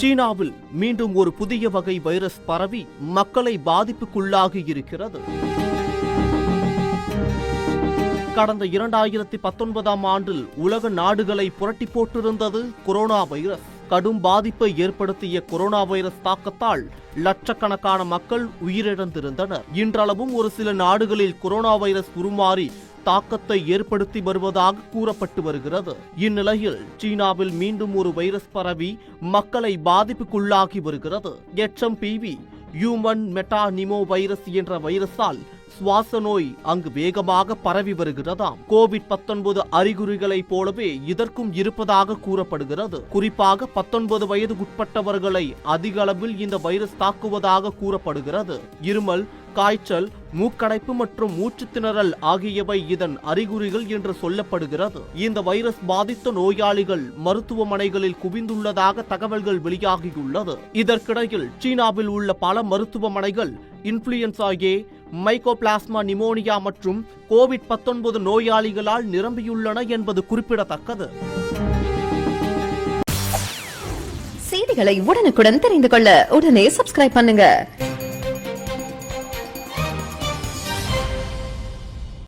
சீனாவில் மீண்டும் ஒரு புதிய வகை வைரஸ் பரவி மக்களை பாதிப்புக்குள்ளாகி இருக்கிறது. கடந்த இரண்டாயிரத்தி பத்தொன்பதாம் ஆண்டில் உலக நாடுகளை புரட்டி போட்டிருந்தது கொரோனா வைரஸ். கடும் பாதிப்பை ஏற்படுத்திய கொரோனா வைரஸ் தாக்கத்தால் லட்சக்கணக்கான மக்கள் உயிரிழந்திருந்தனர். இன்றளவும் ஒரு சில நாடுகளில் கொரோனா வைரஸ் உருமாறி தாக்கத்தை ஏற்படுத்தி வருவதாக கூறப்பட்டு வருகிறது. இந்நிலையில் சீனாவில் மீண்டும் ஒரு வைரஸ் பரவி மக்களை பாதிப்புக்குள்ளாகி வருகிறது. எச்எம்பிவி ஹியூமன் மெட்டானிமோ வைரஸ் என்ற வைரஸால் சுவாச நோய் அங்கு வேகமாக பரவி வருகிறதாம். கோவிட் 19 அறிகுறிகளைப் போலவே இதற்கும் இருப்பதாக கூறப்படுகிறது. குறிப்பாக 19 வயதுக்குட்பட்டவர்களை அதிக அளவில் இந்த வைரஸ் தாக்குவதாக கூறப்படுகிறது. இருமல் காய்ச்சல் மூக்கடைப்பு மற்றும் மூச்சுத்திணறல் ஆகியவை இதன் அறிகுறிகள் என்று சொல்லப்படுகிறது. இந்த வைரஸ் பாதித்த நோயாளிகள் மருத்துவமனைகளில் குவிந்துள்ளதாக தகவல்கள் வெளியாகியுள்ளது. இதற்கிடையில் சீனாவில் உள்ள பல மருத்துவமனைகள் இன்ஃபுளுயன்சா ஏ மைக்கோபிளாஸ்மா நிமோனியா மற்றும் கோவிட் 19 நோயாளிகளால் நிரம்பியுள்ளன என்பது குறிப்பிடத்தக்கது. செய்திகளை உடனுக்குடன் தெரிந்து கொள்ள உடனே சப்ஸ்கிரைப் பண்ணுங்க.